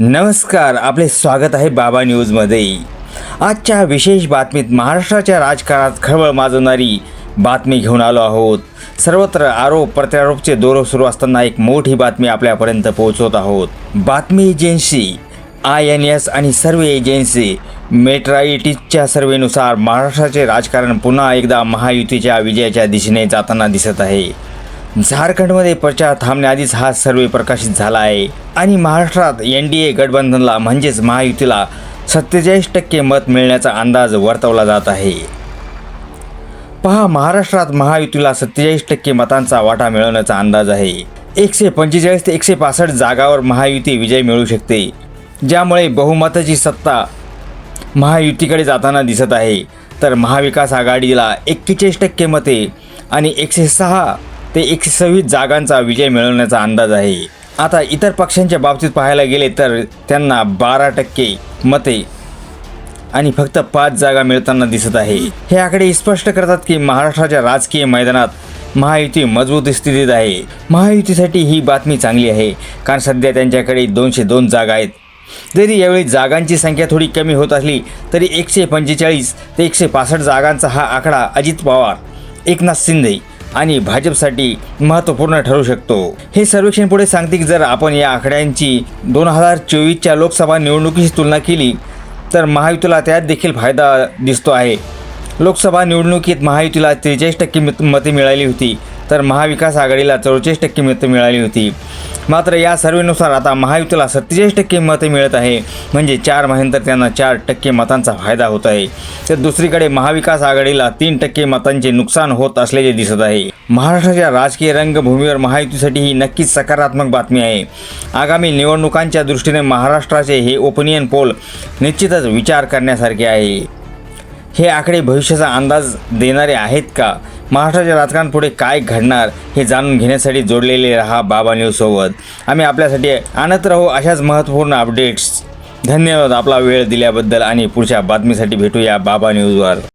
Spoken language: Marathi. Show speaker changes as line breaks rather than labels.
नमस्कार आपले स्वागत आहे बाबा न्यूजमध्ये. आजच्या विशेष बातमीत महाराष्ट्राच्या राजकारणात खळबळ माजवणारी बातमी घेऊन आलो आहोत. सर्वत्र आरोप प्रत्यारोपचे दौर सुरू असताना एक मोठी बातमी आपल्यापर्यंत पोहोचवत आहोत. बातमी एजन्सी आय एन एस आणि सर्व एजन्सी मेट्राइटिसच्या सर्वेनुसार महाराष्ट्राचे राजकारण पुन्हा एकदा महायुतीच्या विजयाच्या दिशेने जाताना दिसत आहे. झारखंडमध्ये प्रचार थांबण्याआधीच हा सर्वे प्रकाशित झाला आहे. आणि महाराष्ट्रात एन डी ए गठबंधनला म्हणजेच महायुतीला सत्तेचाळीस टक्के मत मिळण्याचा अंदाज वर्तवला जात आहे. पहा महाराष्ट्रात महायुतीला सत्तेचाळीस टक्के मतांचा वाटा मिळवण्याचा अंदाज आहे. एकशे पंचेचाळीस ते एकशे पासष्ट जागावर महायुती विजय मिळू शकते. ज्यामुळे बहुमताची सत्ता महायुतीकडे जाताना दिसत आहे. तर महाविकास आघाडीला एक्केचाळीस टक्के मते आणि एकशे सहा ते एकशे सव्वीस जागांचा विजय मिळवण्याचा अंदाज आहे. आता इतर पक्षांच्या बाबतीत पाहायला गेले तर त्यांना बारा टक्के मते आणि फक्त पाच जागा मिळताना दिसत आहे. हे आकडे स्पष्ट करतात की महाराष्ट्राच्या राजकीय मैदानात महायुती मजबूत स्थितीत आहे. महायुतीसाठी ही बातमी चांगली आहे कारण सध्या त्यांच्याकडे दोनशे दोन जागा आहेत. जरी यावेळी जागांची संख्या थोडी कमी होत असली तरी एकशे पंचेचाळीस ते एकशे पासष्ट जागांचा हा आकडा अजित पवार एकनाथ शिंदे आणि भाजपसाठी महत्त्वपूर्ण ठरू शकतो. हे सर्वेक्षण पुढे सांगते की जर आपण या आकड्यांची दोन हजार चोवीसच्या लोकसभा निवडणुकीची तुलना केली तर महायुतीला त्यात देखील फायदा दिसतो आहे. लोकसभा निवडणुकीत महायुतीला त्रेचाळीस टक्के मत मते मिळाली होती तर महाविकास आघाडीला चौवेचाळीस टक्के मते मिळाली होती. मात्र या सर्वेनुसार आता महायुतीला सत्तेचाळीस टक्के मते मिळत आहे. म्हणजे चार महिन्यानंतर त्यांना चार टक्के मतांचा फायदा होत आहे. तर दुसरीकडे महाविकास आघाडीला तीन टक्के मतांचे नुकसान होत असल्याचे दिसत आहे. महाराष्ट्राच्या राजकीय रंगभूमीवर महायुतीसाठी ही नक्कीच सकारात्मक बातमी आहे. आगामी निवडणुकांच्या दृष्टीने महाराष्ट्राचे हे ओपिनियन पोल निश्चितच विचार करण्यासारखे आहे. हे आकडे भविष्याचा अंदाज देणारे आहेत का? महाराष्ट्राच्या राजकारण पुढे काय घडणार हे जाणून घेण्यासाठी जोडलेले रहा बाबा न्यूजसोबत आम्ही आपल्यासाठी आणत राहू अशाच महत्त्वपूर्ण अपडेट्स. धन्यवाद आपला वेळ दिल्याबद्दल आणि पुढच्या बातमीसाठी भेटूया बाबा न्यूजवर.